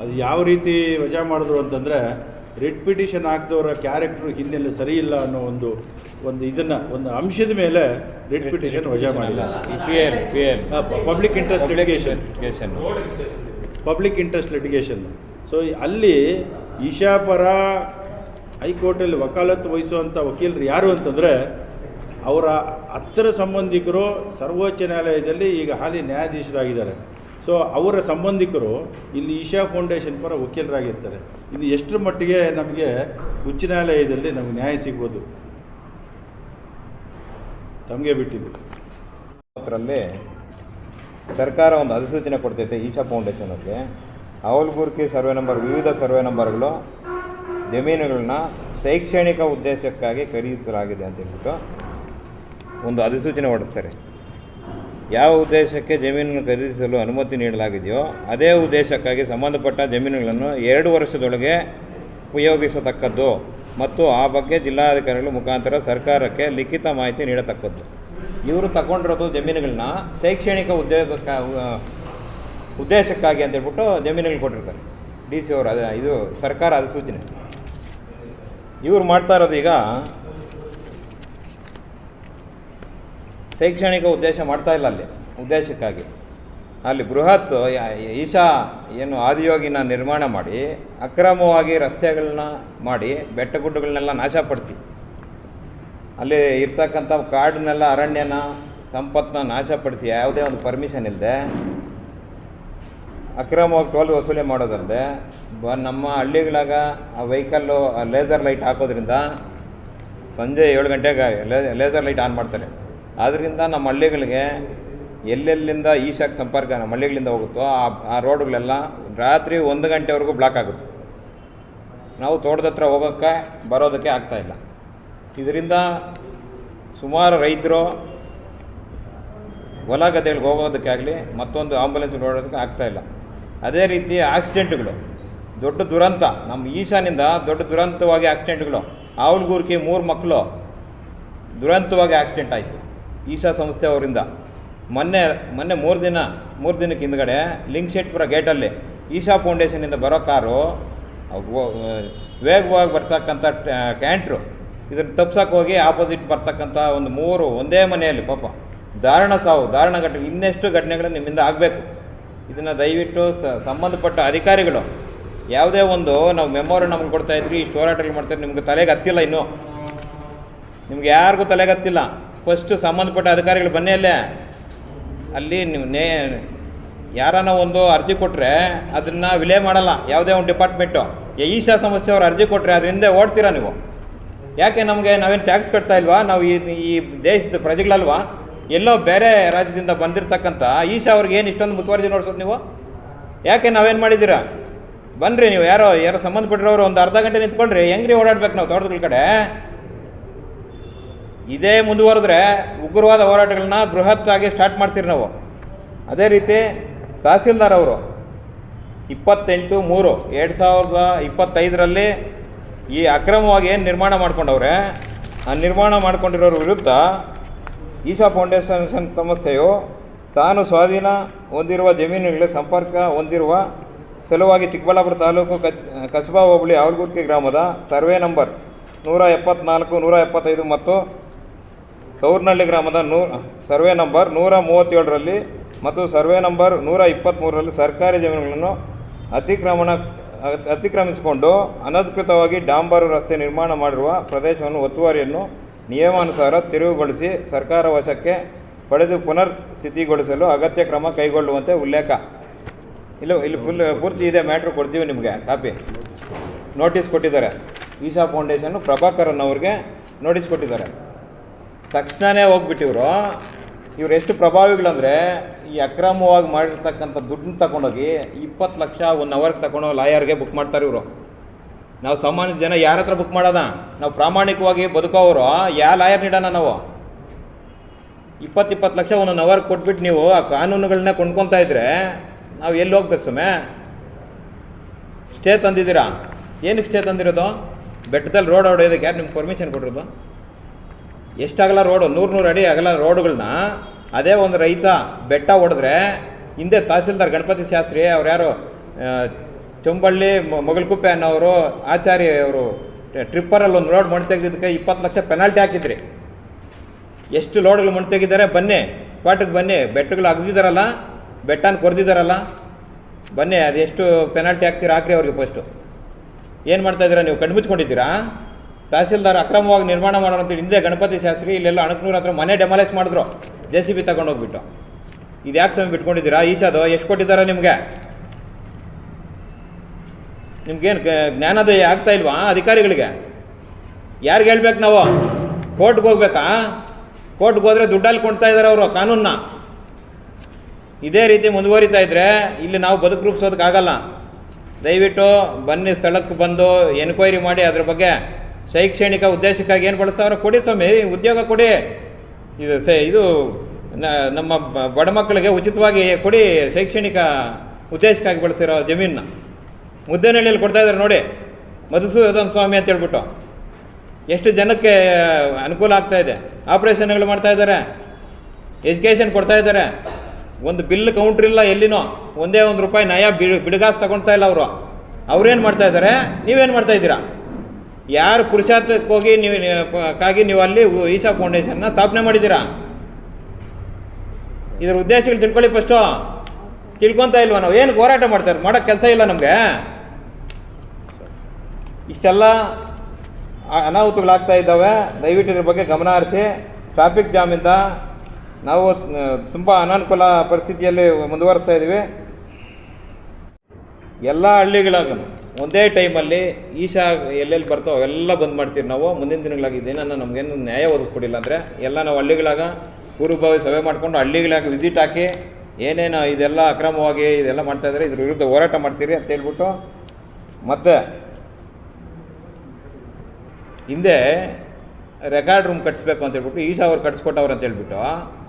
ಅದು ಯಾವ ರೀತಿ ವಜಾ ಮಾಡಿದ್ರು ಅಂತಂದರೆ ರಿಟ್ ಪಿಟಿಷನ್ ಹಾಕಿದವರ ಕ್ಯಾರೆಕ್ಟ್ರು ಹಿನ್ನೆಲೆ ಸರಿ ಇಲ್ಲ ಅನ್ನೋ ಒಂದು ಒಂದು ಇದನ್ನು ಒಂದು ಅಂಶದ ಮೇಲೆ ರಿಟ್ ಪಿಟಿಷನ್ ವಜಾ ಮಾಡಿಲ್ಲ. Public interest litigation public interest litigation so ಅಲ್ಲಿ ಈಶಾಪರ ಹೈಕೋರ್ಟಲ್ಲಿ ವಕಾಲತ್ತು ವಹಿಸುವಂಥ ವಕೀಲರು ಯಾರು ಅಂತಂದರೆ ಅವರ ಹತ್ತಿರ ಸಂಬಂಧಿಕರು ಸರ್ವೋಚ್ಚ ನ್ಯಾಯಾಲಯದಲ್ಲಿ ಈಗ ಹಾಲಿ ನ್ಯಾಯಾಧೀಶರಾಗಿದ್ದಾರೆ. ಸೊ ಅವರ ಸಂಬಂಧಿಕರು ಇಲ್ಲಿ ಈಶಾ ಫೌಂಡೇಶನ್ ಪರ ವಕೀಲರಾಗಿರ್ತಾರೆ. ಇಲ್ಲಿ ಎಷ್ಟರ ಮಟ್ಟಿಗೆ ನಮಗೆ ಉಚ್ಚ ನ್ಯಾಯಾಲಯದಲ್ಲಿ ನಮಗೆ ನ್ಯಾಯ ಸಿಗ್ಬೋದು? ತಮಗೆ ಬಿಟ್ಟಿದ್ದು. ಅದರಲ್ಲಿ ಸರ್ಕಾರ ಒಂದು ಅಧಿಸೂಚನೆ ಕೊಡ್ತೈತೆ ಈಶಾ ಫೌಂಡೇಶನ್ ಅವ್ರಿಗೆ. ಅವಲ್ಗುರ್ಕಿ ಸರ್ವೆ ನಂಬರ್, ವಿವಿಧ ಸರ್ವೆ ನಂಬರ್ಗಳು ಜಮೀನುಗಳನ್ನ ಶೈಕ್ಷಣಿಕ ಉದ್ದೇಶಕ್ಕಾಗಿ ಖರೀದಿಸಲಾಗಿದೆ ಅಂತ ಹೇಳ್ಬಿಟ್ಟು ಒಂದು ಅಧಿಸೂಚನೆ ಹೊರಡಿಸ್ತಾರೆ. ಯಾವ ಉದ್ದೇಶಕ್ಕೆ ಜಮೀನನ್ನು ಖರೀದಿಸಲು ಅನುಮತಿ ನೀಡಲಾಗಿದೆಯೋ ಅದೇ ಉದ್ದೇಶಕ್ಕಾಗಿ ಸಂಬಂಧಪಟ್ಟ ಜಮೀನುಗಳನ್ನು ಎರಡು ವರ್ಷದೊಳಗೆ ಉಪಯೋಗಿಸತಕ್ಕದ್ದು ಮತ್ತು ಆ ಬಗ್ಗೆ ಜಿಲ್ಲಾಧಿಕಾರಿಗಳ ಮುಖಾಂತರ ಸರ್ಕಾರಕ್ಕೆ ಲಿಖಿತ ಮಾಹಿತಿ ನೀಡತಕ್ಕದ್ದು. ಇವರು ತಗೊಂಡಿರೋದು ಜಮೀನುಗಳನ್ನ ಶೈಕ್ಷಣಿಕ ಉದ್ಯೋಗಕ್ಕ ಉದ್ದೇಶಕ್ಕಾಗಿ ಅಂತ ಹೇಳ್ಬಿಟ್ಟು ಜಮೀನುಗಳು ಕೊಟ್ಟಿರ್ತಾರೆ. ಡಿ ಸಿ ಅವರು ಅದೇ ಇದು ಸರ್ಕಾರ ಅಧಿಸೂಚನೆ. ಇವ್ರು ಮಾಡ್ತಾ ಇರೋದು ಈಗ ಶೈಕ್ಷಣಿಕ ಉದ್ದೇಶ ಮಾಡ್ತಾ ಇಲ್ಲ ಅಲ್ಲಿ, ಉದ್ದೇಶಕ್ಕಾಗಿ. ಅಲ್ಲಿ ಬೃಹತ್ ಈಶಾ ಏನು ಆದಿಯೋಗಿನ ನಿರ್ಮಾಣ ಮಾಡಿ, ಅಕ್ರಮವಾಗಿ ರಸ್ತೆಗಳನ್ನ ಮಾಡಿ ಬೆಟ್ಟ ಗುಡ್ಡಗಳನ್ನೆಲ್ಲ ನಾಶಪಡಿಸಿ. ಅಲ್ಲಿ ಇರ್ತಕ್ಕಂಥ ಕಾಡನ್ನೆಲ್ಲ ಅರಣ್ಯನ, ಸಂಪತ್ತನ್ನ ನಾಶಪಡಿಸಿ, ಯಾವುದೇ ಒಂದು ಪರ್ಮಿಷನ್ ಇಲ್ಲದೆ ಅಕ್ರಮವಾಗಿ ಟೋಲ್ ವಸೂಲಿ ಮಾಡೋದಲ್ಲದೆ ಬ, ನಮ್ಮ ಹಳ್ಳಿಗಳಾಗ ಆ ವೆಹಿಕಲ್ಲು ಲೇಸರ್ ಲೈಟ್ ಹಾಕೋದ್ರಿಂದ ಸಂಜೆ ಏಳು ಗಂಟೆಗೆ ಲೇಸರ್ ಲೈಟ್ ಆನ್ ಮಾಡ್ತಾರೆ. ಆದ್ದರಿಂದ ನಮ್ಮ ಹಳ್ಳಿಗಳಿಗೆ ಎಲ್ಲೆಲ್ಲಿಂದ ಈಶಾಕ್ಕೆ ಸಂಪರ್ಕ ನಮ್ಮ ಹಳ್ಳಿಗಳಿಂದ ಹೋಗುತ್ತೋ ಆ ಆ ರೋಡ್ಗಳೆಲ್ಲ ರಾತ್ರಿ ಒಂದು ಗಂಟೆವರೆಗೂ ಬ್ಲಾಕ್ ಆಗುತ್ತೆ. ನಾವು ತೋಟದ ಹತ್ರ ಹೋಗೋಕ್ಕೆ ಬರೋದಕ್ಕೆ ಆಗ್ತಾಯಿಲ್ಲ ಇದರಿಂದ ಸುಮಾರು ರೈತರು ಹೊಲ ಗದ್ದೆಗಳಿಗೆ ಹೋಗೋದಕ್ಕೆ ಆಗಲಿ ಮತ್ತೊಂದು ಆಂಬುಲೆನ್ಸ್ ಓಡೋದಕ್ಕೆ ಆಗ್ತಾಯಿಲ್ಲ ಅದೇ ರೀತಿ ಆಕ್ಸಿಡೆಂಟ್ಗಳು, ದೊಡ್ಡ ದುರಂತ, ನಮ್ಮ ಈಶಾನಿಂದ ದೊಡ್ಡ ದುರಂತವಾಗಿ ಆಕ್ಸಿಡೆಂಟ್ಗಳು ಆವುಲ್ಗೂರ್ಕಿ ಮೂರು ಮಕ್ಕಳು ದುರಂತವಾಗಿ ಆಕ್ಸಿಡೆಂಟ್ ಆಯಿತು. ಈಶಾ ಸಂಸ್ಥೆ ಅವರಿಂದ. ಮೊನ್ನೆ ಮೊನ್ನೆ ಮೂರು ದಿನ, ಮೂರು ದಿನಕ್ಕೆ ಹಿಂದ್ಗಡೆ ಲಿಂಗಶೆಟ್ಪುರ ಗೇಟಲ್ಲಿ ಈಶಾ ಫೌಂಡೇಶನಿಂದ ಬರೋ ಕಾರು ವೇಗವಾಗಿ ಬರ್ತಕ್ಕಂಥ ಕ್ಯಾಂಟ್ರು ಇದನ್ನು ತಪ್ಸಕ್ಕೆ ಹೋಗಿ ಆಪೋಸಿಟ್ ಬರ್ತಕ್ಕಂಥ ಒಂದು ಮೂರು, ಒಂದೇ ಮನೆಯಲ್ಲಿ ಪಾಪ. ಧಾರಣ ಸಾವು, ಧಾರಣ ಘಟನೆ, ಇನ್ನೆಷ್ಟು ಘಟನೆಗಳು ನಿಮ್ಮಿಂದ ಆಗಬೇಕು. ಇದನ್ನು ದಯವಿಟ್ಟು ಸಂಬಂಧಪಟ್ಟ ಅಧಿಕಾರಿಗಳು, ಯಾವುದೇ ಒಂದು ನಾವು ಮೆಮೊರಿ ನಮ್ಗೆ ಕೊಡ್ತಾ ಇದ್ರಿ ಇಷ್ಟು ಹೋರಾಟಗಳು ಮಾಡ್ತಾರೆ ನಿಮ್ಗೆ ತಲೆಗೆ ಹತ್ತಿಲ್ಲ ಇನ್ನೂ. ನಿಮ್ಗೆ ಯಾರಿಗೂ ತಲೆಗೆ ಹತ್ತಿಲ್ಲ. ಫಸ್ಟು ಸಂಬಂಧಪಟ್ಟ ಅಧಿಕಾರಿಗಳು ಬನ್ನಿ ಅಲ್ಲೇ. ಅಲ್ಲಿ ನೀವು ನೇ, ಯಾರನ್ನ ಒಂದು ಅರ್ಜಿ ಕೊಟ್ಟರೆ ಅದನ್ನು ವಿಲೇ ಮಾಡಲ್ಲ, ಯಾವುದೇ ಒಂದು ಡಿಪಾರ್ಟ್ಮೆಂಟು ಈಶಾ ಸಮಸ್ಯೆ ಅವ್ರು ಅರ್ಜಿ ಕೊಟ್ಟರೆ ಅದ್ರ ಹಿಂದೆ ಓಡ್ತೀರಾ ನೀವು? ಯಾಕೆ ನಮಗೆ ನಾವೇನು ಟ್ಯಾಕ್ಸ್ ಕಟ್ತಾ ಇಲ್ವಾ? ನಾವು ಈ ಈ ದೇಶದ ಪ್ರಜೆಗಳಲ್ವಾ? ಎಲ್ಲೋ ಬೇರೆ ರಾಜ್ಯದಿಂದ ಬಂದಿರತಕ್ಕಂಥ ಈಶಾ ಅವ್ರಿಗೆ ಏನು ಇಷ್ಟೊಂದು ಮುತುವರ್ಜಿ ನೋಡ್ಸೋದು ನೀವು? ಯಾಕೆ ನಾವೇನು ಮಾಡಿದ್ದೀರಾ? ಬನ್ನಿರಿ ನೀವು, ಯಾರೋ ಯಾರೋ ಸಂಬಂಧಪಟ್ಟಿರೋರು ಒಂದು ಅರ್ಧ ಗಂಟೆ ನಿಂತ್ಕೊಂಡ್ರಿ ಹೆಂಗ್ರಿ ಓಡಾಡ್ಬೇಕು ನಾವು ತೋಟಗಳ ಕಡೆ? ಇದೇ ಮುಂದುವರೆದ್ರೆ ಉಗ್ರವಾದ ಹೋರಾಟಗಳನ್ನ ಬೃಹತ್ತಾಗಿ ಸ್ಟಾರ್ಟ್ ಮಾಡ್ತೀರಿ ನಾವು. ಅದೇ ರೀತಿ ತಹಸೀಲ್ದಾರ್ ಅವರು ಇಪ್ಪತ್ತೆಂಟು ಮೂರು ಎರಡು ಸಾವಿರದ ಇಪ್ಪತ್ತೈದರಲ್ಲಿ ಈ ಅಕ್ರಮವಾಗಿ ಏನು ನಿರ್ಮಾಣ ಮಾಡ್ಕೊಂಡವ್ರೆ, ಆ ನಿರ್ಮಾಣ ಮಾಡಿಕೊಂಡಿರೋರ ವಿರುದ್ಧ ಈಶಾ ಫೌಂಡೇಶನ್ ಸಂಸ್ಥೆಯು ತಾನು ಸ್ವಾಧೀನ ಹೊಂದಿರುವ ಜಮೀನುಗಳಿಗೆ ಸಂಪರ್ಕ ಹೊಂದಿರುವ ಸಲುವಾಗಿ ಚಿಕ್ಕಬಳ್ಳಾಪುರ ತಾಲೂಕು ಕಸ್ಬಾ ಹೋಬಳಿ ಅವಲ್ಗುರ್ಕಿ ಗ್ರಾಮದ ಸರ್ವೆ ನಂಬರ್ ನೂರ ಎಪ್ಪತ್ನಾಲ್ಕು, ನೂರ ಎಪ್ಪತ್ತೈದು ಮತ್ತು ಕೌರ್ನಹಳ್ಳಿ ಗ್ರಾಮದ ನೂ, ಸರ್ವೆ ನಂಬರ್ ನೂರ ಮೂವತ್ತೇಳರಲ್ಲಿ ಮತ್ತು ಸರ್ವೆ ನಂಬರ್ ನೂರ ಇಪ್ಪತ್ತ್ಮೂರರಲ್ಲಿ ಸರ್ಕಾರಿ ಜಮೀನುಗಳನ್ನು ಅತಿಕ್ರಮಣ ಅತ್- ಅತಿಕ್ರಮಿಸಿಕೊಂಡು ಅನಧಿಕೃತವಾಗಿ ಡಾಂಬರು ರಸ್ತೆ ನಿರ್ಮಾಣ ಮಾಡಿರುವ ಪ್ರದೇಶವನ್ನು ಒತ್ತುವರಿಯನ್ನು ನಿಯಮಾನುಸಾರ ತೆರವುಗೊಳಿಸಿ ಸರ್ಕಾರ ವಶಕ್ಕೆ ಪಡೆದು ಪುನರ್ ಸ್ಥಿತಿಗೊಳಿಸಲು ಅಗತ್ಯ ಕ್ರಮ ಕೈಗೊಳ್ಳುವಂತೆ ಉಲ್ಲೇಖ. ಇಲ್ಲ, ಇಲ್ಲಿ ಫುಲ್ ಪೂರ್ತಿ ಇದೆ ಮ್ಯಾಟ್ರ್ ಕೊಡ್ತೀವಿ ನಿಮಗೆ, ಕಾಪಿ. ನೋಟಿಸ್ ಕೊಟ್ಟಿದ್ದಾರೆ. ಈಶಾ ಫೌಂಡೇಶನ್ನು ಪ್ರಭಾಕರನ್ ಅವ್ರಿಗೆ ನೋಟಿಸ್ ಕೊಟ್ಟಿದ್ದಾರೆ. ತಕ್ಷಣವೇ ಹೋಗ್ಬಿಟ್ಟಿವ್ರು. ಇವ್ರು ಎಷ್ಟು ಪ್ರಭಾವಿಗಳಂದರೆ ಈ ಅಕ್ರಮವಾಗಿ ಮಾಡಿರ್ತಕ್ಕಂಥ ದುಡ್ಡನ್ನ ತಗೊಂಡೋಗಿ ಇಪ್ಪತ್ತು ಲಕ್ಷ ಒನ್ ಅವರ್ಗೆ ತಗೊಂಡೋಗಿ ಲಾಯರ್ಗೆ ಬುಕ್ ಮಾಡ್ತಾರೆ ಇವರು. ನಾವು ಸಾಮಾನ್ಯ ಜನ ಯಾರ ಹತ್ರ ಬುಕ್ ಮಾಡೋದ? ನಾವು ಪ್ರಾಮಾಣಿಕವಾಗಿ ಬದುಕೋರು ಯಾವ ಲಾಯರ್ ನೀಡೋಣ ನಾವು? ಇಪ್ಪತ್ತಿಪ್ಪತ್ತು ಇಪ್ಪತ್ತು ಲಕ್ಷ ಒಂದೊಂದು ಅವರ್ ಕೊಟ್ಬಿಟ್ಟು ನೀವು ಆ ಕಾನೂನುಗಳನ್ನ ಕೊಂಡ್ಕೊತಾ ಇದ್ರೆ ನಾವು ಎಲ್ಲಿ ಹೋಗ್ಬೇಕು ಸುಮ್ಮನೆ ಸ್ಟೇ ತಂದಿದ್ದೀರಾ? ಏನಕ್ಕೆ ಸ್ಟೇ ತಂದಿರೋದು? ಬೆಟ್ಟದಲ್ಲಿ ರೋಡ್ ಹೊಡೆಯೋದಕ್ಕೆ ಯಾರು ನಿಮ್ಗೆ ಪರ್ಮಿಷನ್ ಕೊಟ್ಟಿರೋದು? ಎಷ್ಟಾಗಲ್ಲ ರೋಡು, ನೂರು ನೂರು ಅಡಿ ಆಗಲ್ಲ ರೋಡುಗಳನ್ನ ಅದೇ ಒಂದು ರೈತ ಬೆಟ್ಟ ಹೊಡೆದ್ರೆ ಹಿಂದೆ ತಹಸೀಲ್ದಾರ್ ಗಣಪತಿ ಶಾಸ್ತ್ರಿ ಅವ್ರು ಯಾರು ಚೊಂಬಳ್ಳಿ ಮೊಗಲ್ಕುಪ್ಪೆ ಅನ್ನೋರು, ಆಚಾರ್ಯ ಅವರು ಟ್ರಿಪ್ಪರಲ್ಲಿ ಒಂದು ರೋಡ್ ಮಣ್ಣು ತೆಗೆದಿದ್ದಕ್ಕೆ ಇಪ್ಪತ್ತು ಲಕ್ಷ ಪೆನಾಲ್ಟಿ ಹಾಕಿದ್ರಿ. ಎಷ್ಟು ಲೋಡ್ಗಳು ಮಣ್ಣು ತೆಗಿದ್ದಾರೆ ಬನ್ನಿ, ಸ್ಪಾಟಿಗೆ ಬನ್ನಿ, ಬೆಟ್ಟಗಳು ಅಗ್ದಿದ್ದಾರಲ್ಲ, ಬೆಟ್ಟನ ಕೊರೆದಿದ್ದಾರಲ್ಲ, ಬನ್ನಿ, ಅದೆಷ್ಟು ಪೆನಾಲ್ಟಿ ಹಾಕ್ತೀರಾ, ಹಾಕ್ರಿ ಅವ್ರಿಗೆ ಫಸ್ಟು ಏನು ಮಾಡ್ತಾ ಇದ್ದೀರಾ, ನೀವು ಕಣ್ಮುಚ್ಕೊಂಡಿದ್ದೀರಾ? ತಹಸೀಲ್ದಾರ್ ಅಕ್ರಮವಾಗಿ ನಿರ್ಮಾಣ ಮಾಡೋಣ ಅಂತ ಹಿಂದೆ ಗಣಪತಿ ಶಾಸ್ತ್ರಿ ಇಲ್ಲೆಲ್ಲ ಅಣಕನೂರು ಹತ್ರ ಮನೆ ಡೆಮಾಲೈಸ್ ಮಾಡಿದ್ರು. ಜೆ ಸಿ ಬಿ ತಗೊಂಡೋಗ್ಬಿಟ್ಟು ಇದು ಯಾಕೆ ಸ್ವಾಮಿ ಬಿಟ್ಕೊಂಡಿದ್ದೀರಾ? ಈಶಾದು, ಎಷ್ಟು ಕೊಟ್ಟಿದ್ದಾರೆ ನಿಮಗೆ? ನಿಮ್ಗೇನು ಜ್ಞಾನೋದಯ ಆಗ್ತಾ ಇಲ್ವಾ ಅಧಿಕಾರಿಗಳಿಗೆ? ಯಾರಿಗೆ ಹೇಳ್ಬೇಕು ನಾವು? ಕೋರ್ಟ್ಗೆ ಹೋಗ್ಬೇಕಾ? ಕೋರ್ಟ್ಗೆ ಹೋದ್ರೆ ದುಡ್ಡಲ್ಲಿ ಕೊಡ್ತಾ ಇದ್ದಾರೆ ಅವರು ಕಾನೂನ್ನ ಇದೇ ರೀತಿ ಮುಂದುವರಿತಾ ಇದ್ದರೆ ಇಲ್ಲಿ ನಾವು ಬದುಕು ರೂಪಿಸೋದಕ್ಕಾಗಲ್ಲ ದಯವಿಟ್ಟು ಬನ್ನಿ ಸ್ಥಳಕ್ಕೆ ಬಂದು ಎನ್ಕ್ವೈರಿ ಮಾಡಿ ಅದ್ರ ಬಗ್ಗೆ. ಶೈಕ್ಷಣಿಕ ಉದ್ದೇಶಕ್ಕಾಗಿ ಏನು ಬಳಸ್ತಾವ್ರೆ ಕೊಡಿ ಸ್ವಾಮಿ, ಉದ್ಯೋಗ ಕೊಡಿ. ಇದು ಸೇ, ಇದು ನಮ್ಮ ಬಡ ಮಕ್ಕಳಿಗೆ ಉಚಿತವಾಗಿ ಕೊಡಿ ಶೈಕ್ಷಣಿಕ ಉದ್ದೇಶಕ್ಕಾಗಿ ಬಳಸಿರೋ ಜಮೀನನ್ನ. ಮುದ್ದೇನಹಳ್ಳಿಯಲ್ಲಿ ಕೊಡ್ತಾ ಇದ್ದಾರೆ ನೋಡಿ. ಮಧುಸೂದನ್ ಸ್ವಾಮಿ ಅಂತ ಹೇಳ್ಬಿಟ್ಟು. ಎಷ್ಟು ಜನಕ್ಕೆ ಅನುಕೂಲ ಆಗ್ತಾ ಇದೆ. ಆಪ್ರೇಷನ್ಗಳು ಮಾಡ್ತಾ ಇದ್ದಾರೆ. ಎಜುಕೇಷನ್ ಕೊಡ್ತಾ ಇದ್ದಾರೆ. ಒಂದು ಬಿಲ್ ಕೌಂಟ್ರ್ ಇಲ್ಲ ಎಲ್ಲಿನೋ. ಒಂದೇ ಒಂದು ರೂಪಾಯಿ ನಯ ಬಿಡ್, ಬಿಡುಗಾಸು ತಗೊಳ್ತಾ ಇಲ್ಲ ಅವರು. ಅವ್ರೇನು ಮಾಡ್ತಾ ಇದ್ದಾರೆ? ನೀವೇನು ಮಾಡ್ತಾ ಇದ್ದೀರಾ? ಯಾರು ಪುರುಷಾರ್ಥಕ್ಕೆ ಹೋಗಿ ನೀವು ಕ್ಕಾಗಿ ನೀವು ಅಲ್ಲಿ ಈಶಾ ಫೌಂಡೇಶನ್ನ ಸ್ಥಾಪನೆ ಮಾಡಿದ್ದೀರಾ? ಇದ್ರ ಉದ್ದೇಶಗಳು ತಿಳ್ಕೊಳ್ಳಿ ಫಸ್ಟು ತಿಳ್ಕೊತಾ ಇಲ್ವಾ ನಾವು? ಏನು ಹೋರಾಟ ಮಾಡ್ತಾರೆ? ಮಾಡೋಕ್ಕೆ ಕೆಲಸ ಇಲ್ಲ ನಮಗೆ. ಇಷ್ಟೆಲ್ಲ ಅನಾಹುತಗಳಾಗ್ತಾ ಇದ್ದಾವೆ. ದಯವಿಟ್ಟು ಇದ್ರ ಬಗ್ಗೆ ಗಮನ ಹರಿಸಿ. ಟ್ರಾಫಿಕ್ ಜಾಮಿಂದ ನಾವು ತುಂಬ ಅನಾನುಕೂಲ ಪರಿಸ್ಥಿತಿಯಲ್ಲಿ ಮುಂದುವರಿಸ್ತಾ ಇದ್ದೀವಿ ಎಲ್ಲ ಹಳ್ಳಿಗಳಾಗ ಒಂದೇ ಟೈಮಲ್ಲಿ ಈಶಾ ಎಲ್ಲೆಲ್ಲಿ ಬರ್ತೋ ಅವೆಲ್ಲ ಬಂದ್ ಮಾಡ್ತೀವಿ ನಾವು. ಮುಂದಿನ ದಿನಗಳಾಗಿ ಇದೇನನ್ನ ನಮಗೇನು ನ್ಯಾಯ ಒದಗಿಸ್ಕೊಡಿಲ್ಲ ಅಂದರೆ ಎಲ್ಲ ನಾವು ಹಳ್ಳಿಗಳಾಗ ಪೂರ್ವಭಾವಿ ಸಭೆ ಮಾಡಿಕೊಂಡು ಹಳ್ಳಿಗಳಾಗ ವಿಸಿಟ್ ಹಾಕಿ ಏನೇನು ಇದೆಲ್ಲ ಅಕ್ರಮವಾಗಿ ಇದೆಲ್ಲ ಮಾಡ್ತಾ ಇದ್ದಾರೆ, ಇದ್ರ ವಿರುದ್ಧ ಹೋರಾಟ ಮಾಡ್ತೀರಿ ಅಂತ ಹೇಳ್ಬಿಟ್ಟು ಮತ್ತೆ ಹಿಂದೆ ರೆಕಾರ್ಡ್ ರೂಮ್ ಕಟ್ಸ್ಬೇಕು ಅಂತ ಹೇಳ್ಬಿಟ್ಟು ಈಶಾ ಅವ್ರು ಕಟ್ಸ್ಕೊಟ್ಟವ್ರು ಅಂತ ಹೇಳ್ಬಿಟ್ಟು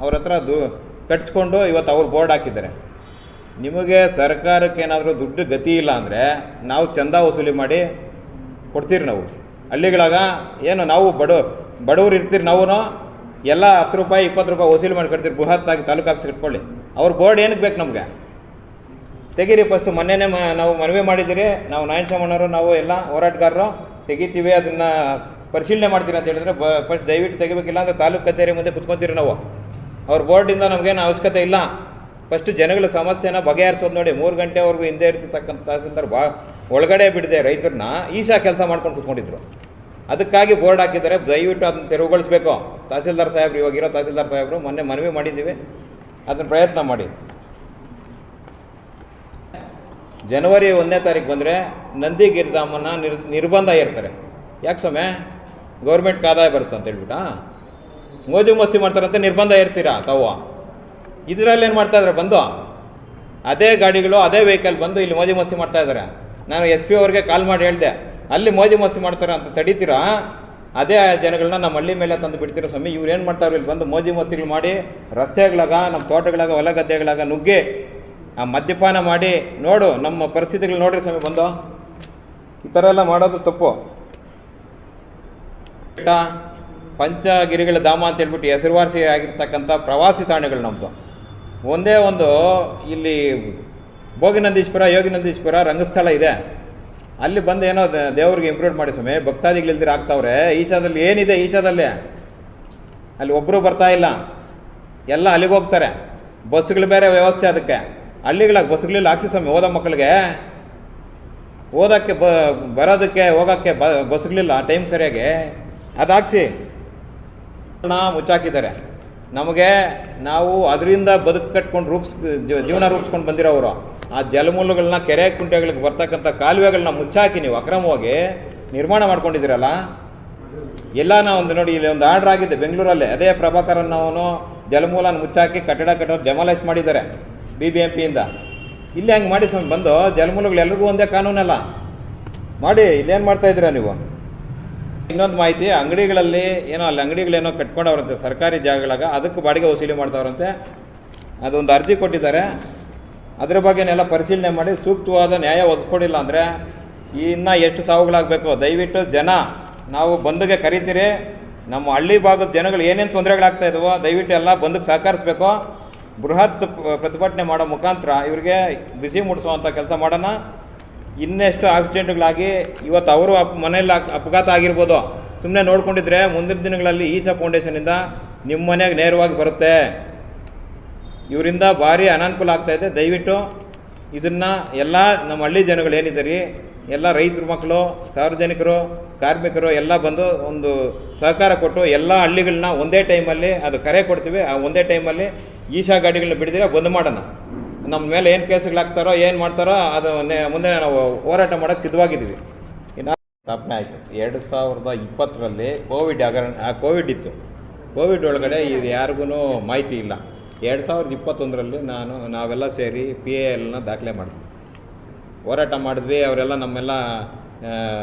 ಅವ್ರ ಹತ್ರ ದು ಕಟ್ಸ್ಕೊಂಡು ಇವತ್ತು ಅವ್ರು ಬೋರ್ಡ್ ಹಾಕಿದ್ದಾರೆ. ನಿಮಗೆ ಸರ್ಕಾರಕ್ಕೆ ಏನಾದರೂ ದುಡ್ಡು ಗತಿ ಇಲ್ಲ ಅಂದರೆ ನಾವು ಚಂದ ವಸೂಲಿ ಮಾಡಿ ಕೊಡ್ತೀರಿ ನಾವು. ಹಳ್ಳಿಗಳಾಗ ಏನು ನಾವು ಬಡವ ಬಡವ್ರು ಇರ್ತೀರಿ ನಾವು ಎಲ್ಲ ಹತ್ತು ರೂಪಾಯಿ, ಇಪ್ಪತ್ತು ರೂಪಾಯಿ ವಸೂಲಿ ಮಾಡಿ ಕಟ್ತೀರಿ, ಬೃಹತ್ತಾಗಿ ತಾಲೂಕು ಆಫೀಸ್ ಇಟ್ಕೊಳ್ಳಿ ಅವ್ರ ಬೋರ್ಡ್ ಏನಕ್ಕೆ ಬೇಕು ನಮಗೆ? ತೆಗೀರಿ ಫಸ್ಟು ಮೊನ್ನೆನೇ ಮ, ನಾವು ಮನವಿ ಮಾಡಿದ್ದೀರಿ, ನಾವು ನಾರಾಯಣ ಶಾಮಣ್ಣವರು ನಾವು ಎಲ್ಲ ಹೋರಾಟಗಾರರು ತೆಗಿತೀವಿ, ಅದನ್ನು ಪರಿಶೀಲನೆ ಮಾಡ್ತೀರಿ ಅಂತ ಹೇಳಿದ್ರೆ ಬ ಫಸ್ಟ್ ದಯವಿಟ್ಟು ತೆಗಿಬೇಕಿಲ್ಲ ಅಂದರೆ ತಾಲೂಕು ಕಚೇರಿ ಮುಂದೆ ಕುತ್ಕೊತೀರಿ ನಾವು. ಅವ್ರ ಬೋರ್ಡಿಂದ ನಮಗೇನು ಅವಶ್ಯಕತೆ ಇಲ್ಲ. ಫಸ್ಟು ಜನಗಳ ಸಮಸ್ಯೆನ ಬಗೆಹರಿಸೋದು ನೋಡಿ ಮೂರು ಗಂಟೆವರೆಗೂ ಹಿಂದೆ ಇರ್ತಕ್ಕಂಥ ತಹಸೀಲ್ದಾರ್ ಬಾ ಒಳಗಡೆ ಬಿಡದೆ ರೈತರನ್ನ ಈಶಾ ಕೆಲಸ ಮಾಡ್ಕೊಂಡು ಕುತ್ಕೊಂಡಿದ್ರು. ಅದಕ್ಕಾಗಿ ಬೋರ್ಡ್ ಹಾಕಿದ್ದಾರೆ, ದಯವಿಟ್ಟು ಅದನ್ನ ತೆರವುಗೊಳಿಸ್ಬೇಕು. ತಹಸೀಲ್ದಾರ್ ಸಾಹೇಬ್ರು ಇವಾಗಿರೋ ತಹಸೀಲ್ದಾರ್ ಸಾಹೇಬರು ಮೊನ್ನೆ ಮನವಿ ಮಾಡಿದ್ದೀವಿ. ಅದನ್ನು ಪ್ರಯತ್ನ ಮಾಡಿ. ಜನವರಿ ಒಂದನೇ ತಾರೀಕು ಬಂದರೆ ನಂದಿ ಗಿರಿಧಾಮನ ನಿರ್, ನಿರ್ಬಂಧ ಇರ್ತಾರೆ ಯಾಕೆ ಸ್ವಾಮಿ? ಗೌರ್ಮೆಂಟ್ಗೆ ಆದಾಯ ಬರುತ್ತೆ ಅಂತ ಹೇಳ್ಬಿಟ್ಟಾ? ಮೋಜು ಮಸ್ತಿ ಮಾಡ್ತಾರಂತೆ ನಿರ್ಬಂಧ ಇರ್ತೀರಾ ತಾವು? ಇದರಲ್ಲಿ ಏನು ಮಾಡ್ತಾ ಇದ್ದಾರೆ ಬಂದು. ಅದೇ ಗಾಡಿಗಳು, ಅದೇ ವೆಹಿಕಲ್ ಬಂದು ಇಲ್ಲಿ ಮೋಜಿ ಮಸ್ತಿ ಮಾಡ್ತಾ ಇದ್ದಾರೆ ನಾನು ಎಸ್ ಪಿ ಅವ್ರಿಗೆ ಕಾಲ್ ಮಾಡಿ ಹೇಳಿದೆ. ಅಲ್ಲಿ ಮೋಜಿ ಮಸ್ತಿ ಮಾಡ್ತಾರೆ ಅಂತ ತಡೀತೀರಾ? ಅದೇ ಜನಗಳನ್ನ ನಮ್ಮ ಹಳ್ಳಿ ಮೇಲೆ ತಂದು ಬಿಡ್ತೀರ ಸ್ವಾಮಿ? ಇವ್ರು ಏನು ಮಾಡ್ತಾರೆ ಇಲ್ಲಿ ಬಂದು ಮೋಜಿ ಮಸ್ತಿಗಳು ಮಾಡಿ, ರಸ್ತೆಗಳಾಗ, ನಮ್ಮ ತೋಟಗಳಾಗ, ಹೊಲ ಗದ್ದೆಗಳಾಗ ನುಗ್ಗಿ, ಆ ಮದ್ಯಪಾನ ಮಾಡಿ, ನೋಡು, ನಮ್ಮ ಪರಿಸ್ಥಿತಿಗಳು ನೋಡ್ರಿ ಸ್ವಾಮಿ ಬಂದು. ಈ ಥರ ಎಲ್ಲ ಮಾಡೋದು ತಪ್ಪು. ಪಂಚಗಿರಿಗಳ ಧಾಮ ಅಂತ ಹೇಳ್ಬಿಟ್ಟು ಹೆಸರುವಾಸಿ ಆಗಿರ್ತಕ್ಕಂಥ ಪ್ರವಾಸಿ ತಾಣಗಳು ನಮ್ಮದು ಒಂದೇ ಒಂದು ಇಲ್ಲಿ ಭೋಗಿನಂದೀಶ್ವರ ಯೋಗಿನಂದೀಶ್ವರ ರಂಗಸ್ಥಳ ಇದೆ. ಅಲ್ಲಿ ಬಂದು ಏನೋ ದೇವ್ರಿಗೆ ಇಂಪ್ರೂವ್ ಮಾಡಿ ಸ್ವಾಮಿ ಭಕ್ತಾದಿಗಳಿಲ್ದಿರ ಆಗ್ತಾವ್ರೆ, ಈಶಾದಲ್ಲಿ ಏನಿದೆ ಈಶಾದಲ್ಲಿ? ಅಲ್ಲಿ ಒಬ್ಬರು ಬರ್ತಾ ಇಲ್ಲ. ಎಲ್ಲ ಅಲ್ಲಿಗೆ ಹೋಗ್ತಾರೆ. ಬಸ್ಗಳು ಬೇರೆ ವ್ಯವಸ್ಥೆ ಅದಕ್ಕೆ. ಹಳ್ಳಿಗಳಾಗ ಬಸ್ಗಳಿಲ್ಲ ಹಾಕ್ಸಿ ಸ್ವಾಮಿ, ಓದೋ ಮಕ್ಕಳಿಗೆ. ಓದೋಕ್ಕೆ ಬ, ಬರೋದಕ್ಕೆ, ಹೋಗೋಕ್ಕೆ ಬ ಬಸ್ಗಳಿಲ್ಲ ಟೈಮ್ ಸರಿಯಾಗಿ. ಅದು ಹಾಕ್ಸಿ ಮುಚ್ಚಾಕಿದ್ದಾರೆ. ನಮಗೆ ನಾವು ಅದರಿಂದ ಬದುಕು ಕಟ್ಕೊಂಡು ರೂಪಿಸ್ ಜೀವನ ರೂಪಿಸ್ಕೊಂಡು ಬಂದಿರೋರು, ಆ ಜಲಮೂಲಗಳನ್ನ, ಕೆರೆ ಕುಂಟೆಗಳಿಗೆ ಬರ್ತಕ್ಕಂಥ ಕಾಲುವೆಗಳನ್ನ ಮುಚ್ಚಾಕಿ ನೀವು ಅಕ್ರಮವಾಗಿ ನಿರ್ಮಾಣ ಮಾಡ್ಕೊಂಡಿದ್ದೀರಲ್ಲ? ನಾವು ಒಂದು ನೋಡಿ, ಇಲ್ಲಿ ಒಂದು ಆರ್ಡ್ರ್ ಆಗಿದೆ ಬೆಂಗಳೂರಲ್ಲಿ. ಅದೇ ಪ್ರಭಾಕರನ್ ಅವನು ಜಲಮೂಲನ ಮುಚ್ಚಾಕಿ ಕಟ್ಟಡ ಕಟ್ಟೋ ಡೆಮಾಲೈಸ್ ಮಾಡಿದ್ದಾರೆ ಬಿ ಬಿ ಎಂ ಪಿಯಿಂದ ಇಲ್ಲಿ ಹಂಗೆ ಮಾಡಿ ಸ್ವಾಮಿ, ಬಂದು ಜಲಮೂಲಗಳು ಎಲ್ರಿಗೂ ಒಂದೇ ಕಾನೂನಲ್ಲ. ಮಾಡಿ, ಇಲ್ಲೇನು ಮಾಡ್ತಾ ಇದ್ದೀರಾ ನೀವು? ಇನ್ನೊಂದು ಮಾಹಿತಿ, ಅಂಗಡಿಗಳಲ್ಲಿ ಏನೋ, ಅಲ್ಲಿ ಅಂಗಡಿಗಳೇನೋ ಕಟ್ಕೊಂಡವ್ರಂತೆ, ಸರ್ಕಾರಿ ಜಾಗಗಳಾಗ, ಅದಕ್ಕೆ ಬಾಡಿಗೆ ವಸೂಲಿ ಮಾಡ್ತಾವ್ರಂತೆ. ಅದೊಂದು ಅರ್ಜಿ ಕೊಟ್ಟಿದ್ದಾರೆ. ಅದ್ರ ಬಗ್ಗೆನೆಲ್ಲ ಪರಿಶೀಲನೆ ಮಾಡಿ, ಸೂಕ್ತವಾದ ನ್ಯಾಯ ಒದಗಿಕೊಡಿಲ್ಲ ಅಂದರೆ, ಇನ್ನ ಎಷ್ಟು ಸಾವುಗಳಾಗಬೇಕು? ದಯವಿಟ್ಟು ಜನ, ನಾವು ಬಂದಿಗೆ ಕರಿತೀರಿ. ನಮ್ಮ ಹಳ್ಳಿ ಭಾಗದ ಜನಗಳು ಏನೇನು ತೊಂದರೆಗಳಾಗ್ತಾ ಇದಾವೋ, ದಯವಿಟ್ಟು ಎಲ್ಲ ಬಂದಕ್ಕೆ ಸಹಕರಿಸ್ಬೇಕು. ಬೃಹತ್ ಪ್ರತಿಭಟನೆ ಮಾಡೋ ಮುಖಾಂತರ ಇವರಿಗೆ ಬಿಸಿ ಮೂಡಿಸುವಂಥ ಕೆಲಸ ಮಾಡೋಣ. ಇನ್ನೆಷ್ಟು ಆಕ್ಸಿಡೆಂಟ್ಗಳಾಗಿ ಇವತ್ತು ಅವರು ಅಪ್, ಮನೆಯಲ್ಲಿ ಅಪಘಾತ ಆಗಿರ್ಬೋದು. ಸುಮ್ಮನೆ ನೋಡ್ಕೊಂಡಿದ್ರೆ ಮುಂದಿನ ದಿನಗಳಲ್ಲಿ ಈಶಾ ಫೌಂಡೇಶನಿಂದ ನಿಮ್ಮ ಮನೆಗೆ ನೇರವಾಗಿ ಬರುತ್ತೆ. ಇವರಿಂದ ಭಾರಿ ಅನಾನುಕೂಲ ಆಗ್ತಾಯಿದೆ ದಯವಿಟ್ಟು ಇದನ್ನು ಎಲ್ಲ ನಮ್ಮ ಹಳ್ಳಿ ಜನಗಳು ಏನಿದ್ದೀರಿ ಎಲ್ಲ ರೈತರ ಮಕ್ಕಳು, ಸಾರ್ವಜನಿಕರು, ಕಾರ್ಮಿಕರು ಎಲ್ಲ ಬಂದು ಒಂದು ಸಹಕಾರ ಕೊಟ್ಟು ಎಲ್ಲ ಹಳ್ಳಿಗಳನ್ನ ಒಂದೇ ಟೈಮಲ್ಲಿ ಅದು ಕರೆ ಕೊಡ್ತೀವಿ. ಆ ಒಂದೇ ಟೈಮಲ್ಲಿ ಈಶಾ ಗಾಡಿಗಳನ್ನ ಬಿಡಿದ್ರೆ ಬಂದು ಮಾಡೋಣ. ನಮ್ಮ ಮೇಲೆ ಏನು ಕೇಸ್ಗಳಾಗ್ತಾರೋ ಏನು ಮಾಡ್ತಾರೋ ಅದು ಮುಂದೆ ನಾವು ಹೋರಾಟ ಮಾಡೋಕ್ಕೆ ಸಿದ್ಧವಾಗಿದ್ದೀವಿ. ಇನ್ನು ಸ್ಥಾಪನೆ ಆಯಿತು. ಎರಡು ಸಾವಿರದ ಇಪ್ಪತ್ತರಲ್ಲಿ ಕೋವಿಡ್ ಹಗರಣ ಆ ಕೋವಿಡ್ ಇತ್ತು. ಕೋವಿಡ್ ಒಳಗಡೆ ಇದು ಯಾರಿಗೂ ಮಾಹಿತಿ ಇಲ್ಲ. ಎರಡು ಸಾವಿರದ ಇಪ್ಪತ್ತೊಂದರಲ್ಲಿ ನಾನು ನಾವೆಲ್ಲ ಸೇರಿ ಪಿ ಎ ಎಲ್ನ ದಾಖಲೆ ಮಾಡಿದ್ವಿ. ಹೋರಾಟ ಮಾಡಿದ್ವಿ ಅವರೆಲ್ಲ ನಮ್ಮೆಲ್ಲ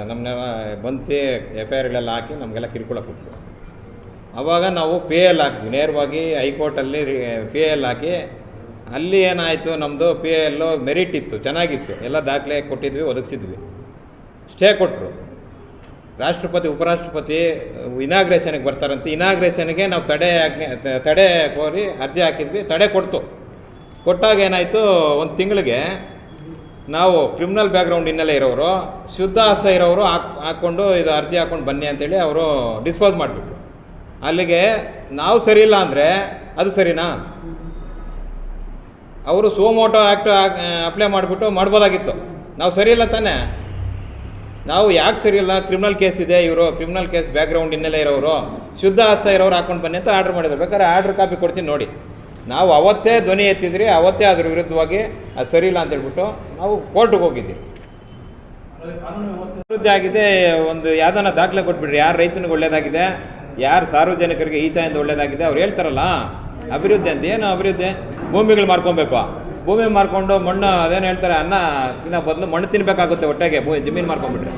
ನಮ್ಮನ್ನೆಲ್ಲ ಬಂಧಿಸಿ ಎಫ್ ಐ ಆರ್ಗಳೆಲ್ಲ ಹಾಕಿ ನಮಗೆಲ್ಲ ಕಿರುಕುಳ ಕೊಟ್ಟರು ಆವಾಗ ನಾವು ಪಿ ಎಲ್ ಹಾಕ್ವಿ ನೇರವಾಗಿ ಹೈಕೋರ್ಟಲ್ಲಿ ಪಿ ಎಲ್ ಹಾಕಿ ಅಲ್ಲಿ ಏನಾಯಿತು ನಮ್ಮದು ಪಿ ಎಲ್ಲು ಮೆರಿಟ್ ಇತ್ತು, ಚೆನ್ನಾಗಿತ್ತು. ಎಲ್ಲ ದಾಖಲೆ ಕೊಟ್ಟಿದ್ವಿ, ಒದಗಿಸಿದ್ವಿ. ಸ್ಟೇ ಕೊಟ್ಟರು ರಾಷ್ಟ್ರಪತಿ, ಉಪರಾಷ್ಟ್ರಪತಿ ಇನಾಗ್ರೇಷನ್ಗೆ ಬರ್ತಾರಂತೆ. ಇನಾಗ್ರೇಷನ್ಗೆ ನಾವು ತಡೆ ತಡೆ ಕೋರಿ ಅರ್ಜಿ ಹಾಕಿದ್ವಿ, ತಡೆ ಕೊಡ್ತು. ಕೊಟ್ಟಾಗ ಏನಾಯಿತು, ಒಂದು ತಿಂಗಳಿಗೆ ನಾವು ಕ್ರಿಮಿನಲ್ ಬ್ಯಾಕ್ಗ್ರೌಂಡ್ ಹಿನ್ನೆಲೆ ಇರೋರು, ಶುದ್ಧ ಆಸ್ತ ಇರೋರು ಹಾಕ್, ಹಾಕ್ಕೊಂಡು ಇದು ಅರ್ಜಿ ಹಾಕ್ಕೊಂಡು ಬನ್ನಿ ಅಂತೇಳಿ ಅವರು ಡಿಸ್ಪೋಸ್ ಮಾಡಿಬಿಟ್ರು. ಅಲ್ಲಿಗೆ ನಾವು ಸರಿ ಇಲ್ಲ ಅಂದರೆ ಅದು ಸರಿನಾ? ಅವರು ಸೋಮೋಟೋ ಆ್ಯಕ್ಟ್ ಅಪ್ಲೈ ಮಾಡಿಬಿಟ್ಟು ಮಾಡ್ಬೋದಾಗಿತ್ತು. ನಾವು ಸರಿ ಇಲ್ಲ ತಾನೇ? ನಾವು ಯಾಕೆ ಸರಿ ಕ್ರಿಮಿನಲ್ ಕೇಸ್ ಇದೆ ಇವರು. ಕ್ರಿಮಿನಲ್ ಕೇಸ್ ಬ್ಯಾಕ್ಗ್ರೌಂಡ್ ಹಿನ್ನೆಲೆ ಇರೋರು ಶುದ್ಧ ಆಸ್ತ ಇರೋರು ಹಾಕೊಂಡು ಬನ್ನಿ ಅಂತ ಆರ್ಡ್ರ್ ಮಾಡಿದ್ರು. ಬೇಕಾದ್ರೆ ಆರ್ಡ್ರ್ ಕಾಪಿ ಕೊಡ್ತೀನಿ ನೋಡಿ. ನಾವು ಅವತ್ತೇ ಧ್ವನಿ ಎತ್ತಿದ್ರಿ, ಅವತ್ತೇ ಅದ್ರ ವಿರುದ್ಧವಾಗಿ ಅದು ಸರಿ ಇಲ್ಲ ಅಂತ ಹೇಳ್ಬಿಟ್ಟು ನಾವು ಕೋರ್ಟ್ಗೆ ಹೋಗಿದ್ದೀವಿ. ಅಭಿವೃದ್ಧಿ ಆಗಿದೆ, ಒಂದು ಯಾವ್ದಾನ ದಾಖಲೆ ಕೊಟ್ಬಿಡ್ರಿ. ಯಾರು ರೈತನಿಗೆ ಒಳ್ಳೇದಾಗಿದೆ? ಯಾರು ಸಾರ್ವಜನಿಕರಿಗೆ ಈಶಾಯಿಂದ ಒಳ್ಳೇದಾಗಿದೆ? ಅವ್ರು ಹೇಳ್ತಾರಲ್ಲ. ಅಭಿವೃದ್ಧಿ ಅಂತ, ಏನು ಅಭಿವೃದ್ಧಿ. ಭೂಮಿಗಳು ಮಾರ್ಕೊಬೇಕು. ಭೂಮಿ ಮಾರ್ಕೊಂಡು ಮಣ್ಣು ಅದೇನು ಹೇಳ್ತಾರೆ, ಅನ್ನ ತಿನ್ನೋ ಬದಲು ಮಣ್ಣು ತಿನ್ನಬೇಕಾಗುತ್ತೆ ಹೊಟ್ಟೆಗೆ ಭೂ ಜಮೀನು ಮಾರ್ಕೊಂಡ್ಬಿಟ್ರೆ.